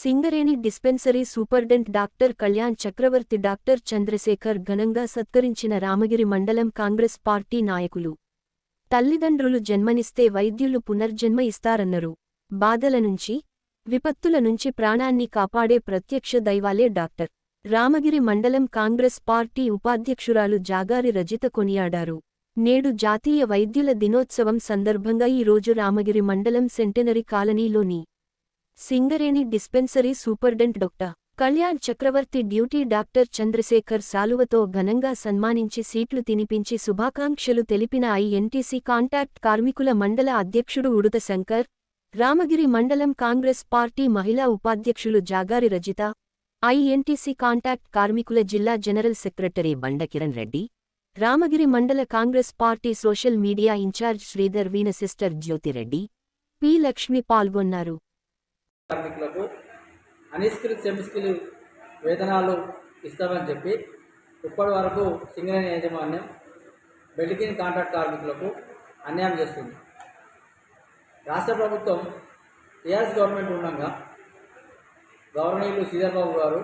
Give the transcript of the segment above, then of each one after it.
Singareni dispensary superintendent doctor Kalyan Chakravarthi doctor Chandrasekhar ఘనంగా సత్కరించిన రామగిరి మండలం కాంగ్రెస్ పార్టీ నాయకులు. తల్లిదండ్రులు జన్మనిస్తే వైద్యులు పునర్జన్మ ఇస్తారన్నారు. బాధల నుంచి విపత్తుల నుంచి ప్రాణాన్ని కాపాడే ప్రత్యక్ష దైవాలే డాక్టర్. రామగిరి మండలం కాంగ్రెస్ పార్టీ ఉపాధ్యక్షురాలు జాగారి రజిత కొనియాడారు. నేడు జాతీయ వైద్యుల దినోత్సవం సందర్భంగా ఈ రోజు రామగిరి మండలం సెంటెనరీ కాలనీలోని Singareni dispensary superintendent doctor Kalyan Chakravarthi duty doctor Chandrasekhar సాలువతో ఘనంగా సన్మానించి సీట్లు తినిపించి శుభాకాంక్షలు తెలిపిన ఐఎన్టీసీ కాంటాక్ట్ కార్మికుల మండల అధ్యక్షుడు ఉడుత శంకర్ రామగిరి మండలం కాంగ్రెస్ పార్టీ మహిళా ఉపాధ్యక్షులు జాగారి రజిత ఐఎన్టీసీ కాంటాక్ట్ కార్మికుల జిల్లా జనరల్ సెక్రటరీ బండ Kiran Reddy Ramagiri mandal Congress party social media incharge Sridhar Veena sister Jyothireddy P Lakshmi పాల్గొన్నారు. కార్మికులకు అనిస్కిల్ సెమిస్కిల్ వేతనాలు ఇస్తామని చెప్పి ఇప్పటి వరకు సింగరేణి యాజమాన్యం బెల్టికిన్ కాంట్రాక్ట్ కార్మికులకు అన్యాయం చేస్తుంది. రాష్ట్ర ప్రభుత్వం టీఆర్ఎస్ గవర్నమెంట్ ఉండగా గవర్నీయులు శ్రీధర్ బాబు గారు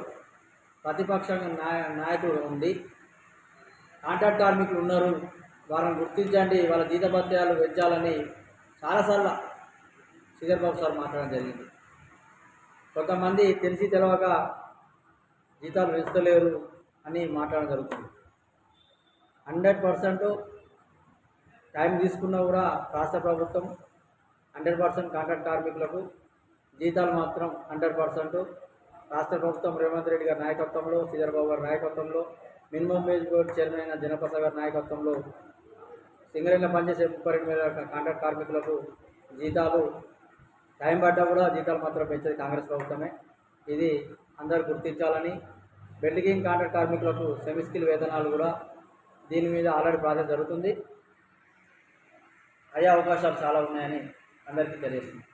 ప్రతిపక్ష నాయ నాయకుడు ఉంది కాంట్రాక్ట్ కార్మికులు ఉన్నారు వాళ్ళని గుర్తించండి వాళ్ళ జీతభత్యాలు పెంచాలని చాలాసార్లు శ్రీధర్ బాబు సార్ మాట్లాడడం జరిగింది. కొంతమంది తెలిసి తెలవక జీతాలు పెంచుతలేరు అని మాట్లాడడం జరుగుతుంది. హండ్రెడ్ పర్సెంట్ టైం తీసుకున్నా కూడా రాష్ట్ర ప్రభుత్వం హండ్రెడ్ పర్సెంట్ కాంట్రాక్ట్ కార్మికులకు జీతాలు మాత్రం హండ్రెడ్ పర్సెంట్. రాష్ట్ర ప్రభుత్వం రేవంత్ రెడ్డి గారి నాయకత్వంలో శ్రీధర్బాబు గారి నాయకత్వంలో మినిమం వేజ్ బోర్డు చైర్మన్ అయిన జనప్రసాద్ గారి నాయకత్వంలో సింగరేళ్ళ పనిచేసే ముప్పై రెండు వేల కాంట్రాక్ట్ కార్మికులకు జీతాలు టైం పడ్డా కూడా జీతాలు మాత్రం పెంచేది కాంగ్రెస్ ప్రభుత్వమే. ఇది అందరు గుర్తించాలని బెల్టింగ్ కాంట్రాక్ట్ కార్మికులకు సెమీ స్కిల్ వేతనాలు కూడా దీని మీద ఆల్రెడీ ప్రాసెస్ జరుగుతుంది. అయ్యే అవకాశాలు చాలా ఉన్నాయని అందరికీ తెలియజేస్తుంది